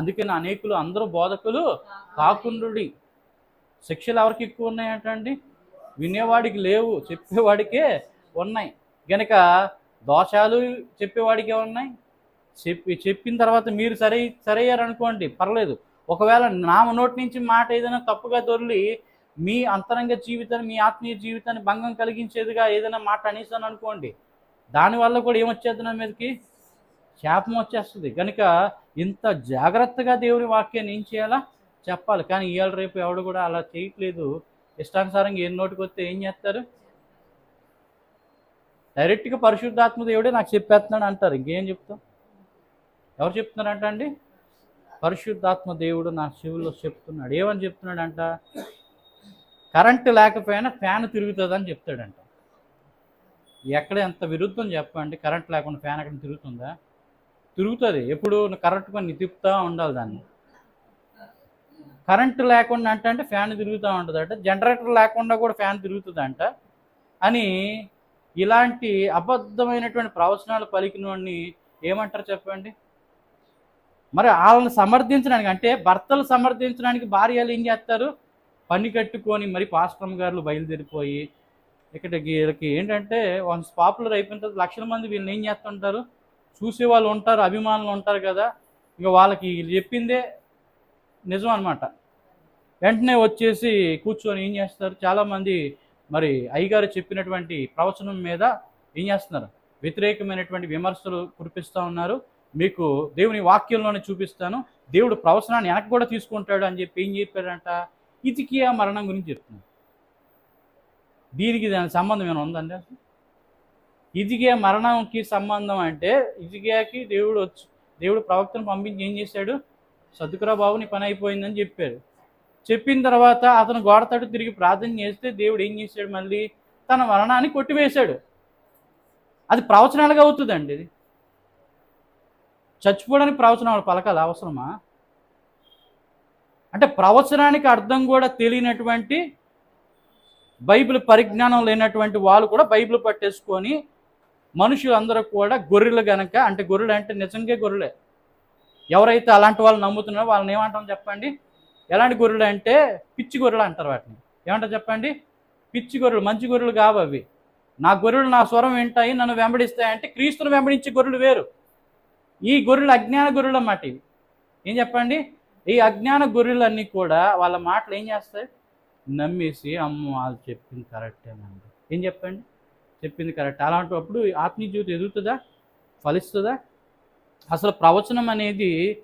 అందుకని అనేకులు అందరూ బోధకులు కాకుండుడి. శిక్షలు ఎవరికి ఎక్కువ ఉన్నాయంటండి వినేవాడికి లేవు చెప్పేవాడికే ఉన్నాయి. గనక దోషాలు చెప్పేవాడికే ఉన్నాయి? చెప్పి చెప్పిన తర్వాత మీరు సరే సరయ్యారనుకోండి పర్లేదు. ఒకవేళ నా నోటి నుంచి మాట ఏదైనా తప్పుగా దొరికి మీ అంతరంగ జీవితాన్ని మీ ఆత్మీయ జీవితాన్ని భంగం కలిగించేదిగా ఏదైనా మాట అనేసాను అనుకోండి దానివల్ల కూడా ఏమొచ్చేది నా మీదకి? శాపం వచ్చేస్తుంది. కనుక ఇంత జాగ్రత్తగా దేవుని వాక్యాన్ని ఏం చేయాలా? చెప్పాలి. కానీ ఇవాళ రేపు ఎవడు కూడా అలా చేయట్లేదు. ఇష్టానుసారంగా ఏ నోటికి వస్తే ఏం చేస్తారు? డైరెక్ట్గా పరిశుద్ధాత్మ దేవుడే నాకు చెప్పేస్తున్నాడు అంటారు. ఇంకేం చెప్తాం? ఎవరు చెప్తున్నారంట అండి? పరిశుద్ధాత్మ దేవుడు నా చెవుల్లో చెప్తున్నాడు. ఏమని చెప్తున్నాడంట? కరెంటు లేకపోయినా ఫ్యాన్ తిరుగుతుందని చెప్తాడంట. ఎక్కడ ఎంత విరుద్ధం చెప్పండి. కరెంట్ లేకుండా ఫ్యాన్ అక్కడ తిరుగుతుందా? తిరుగుతుంది. ఎప్పుడు కరెక్ట్ కొన్ని తిప్పుతూ ఉండాలి దాన్ని. కరెంటు లేకుండా అంటే అంటే ఫ్యాన్ తిరుగుతూ ఉంటుందంట. జనరేటర్ లేకుండా కూడా ఫ్యాన్ తిరుగుతుందంట. అని ఇలాంటి అబద్ధమైనటువంటి ప్రవచనాలు పలికిన వాడిని ఏమంటారు చెప్పండి? మరి వాళ్ళని సమర్థించడానికి అంటే భర్తలు సమర్థించడానికి భార్యలు ఏం చేస్తారు? పని కట్టుకొని మరి పాస్ట్రమ్ గారు బయలుదేరిపోయి ఇక్కడ వీళ్ళకి ఏంటంటే వన్స్ పాపులర్ అయిపోయిన తర్వాత లక్షల మంది వీళ్ళని ఏం చేస్తుంటారు? చూసే వాళ్ళు ఉంటారు అభిమానులు ఉంటారు కదా. ఇక వాళ్ళకి చెప్పిందే నిజం అనమాట వెంటనే వచ్చేసి కూర్చొని ఏం చేస్తారు చాలామంది మరి అయ్యగారు చెప్పినటువంటి ప్రవచనం మీద ఏం చేస్తున్నారు? వ్యతిరేకమైనటువంటి విమర్శలు కురిపిస్తూ ఉన్నారు. మీకు దేవుని వాక్యంలోనే చూపిస్తాను. దేవుడు ప్రవచనాన్ని వెనక్కి కూడా తీసుకుంటాడు అని చెప్పి ఏం చెప్పారంట ఇతికియా మరణం గురించి చెప్తున్నాడు దీనికి దాని సంబంధం ఏమైనా ఉందండి అసలు? ఇదిగే మరణంకి సంబంధం అంటే ఇదిగాకి దేవుడు వచ్చి దేవుడు ప్రవక్తను పంపించి ఏం చేశాడు? సర్దుకురా బాబు నీ పని అయిపోయిందని చెప్పాడు. చెప్పిన తర్వాత అతను గోడతడు తిరిగి ప్రార్థన చేస్తే దేవుడు ఏం చేశాడు మళ్ళీ? తన మరణాన్ని కొట్టివేశాడు. అది ప్రవచనాలుగా అవుతుందండి ఇది. చచ్చిపోవడానికి ప్రవచనాలు పలకాలి? అవసరమా? అంటే ప్రవచనానికి అర్థం కూడా తెలియనటువంటి బైబిల్ పరిజ్ఞానం లేనటువంటి వాళ్ళు కూడా బైబిల్ పట్టేసుకొని మనుషులందరూ కూడా గొర్రెలు గనక అంటే గొర్రెలు అంటే నిజంగా గొర్రెలే. ఎవరైతే అలాంటి వాళ్ళు నమ్ముతున్నారో వాళ్ళని ఏమంటాం చెప్పండి? ఎలాంటి గొర్రెలు అంటే పిచ్చి గొర్రెలు అంటారు వాటిని. ఏమంటారు చెప్పండి? పిచ్చి గొర్రెలు మంచి గొర్రెలు కావు అవి. నా గొర్రెలు నా స్వరం వింటాయి నన్ను వెంబడిస్తాయంటే క్రీస్తును వెంబడించే గొర్రెలు వేరు. ఈ గొర్రెలు అజ్ఞాన గొర్రెలు అన్నమాట ఇవి. ఏం చెప్పండి? ఈ అజ్ఞాన గొర్రెలన్నీ కూడా వాళ్ళ మాటలు ఏం చేస్తాయి? నమ్మేసి అమ్మ వాళ్ళు చెప్పింది కరెక్టేనండి. ఏం చెప్పండి? చెప్పింది కరెక్ట్. అలాంటప్పుడు ఆత్మీయ జీవితం ఎదుగుతుందా? ఫలిస్తుందా? అసలు ప్రవచనం అనేది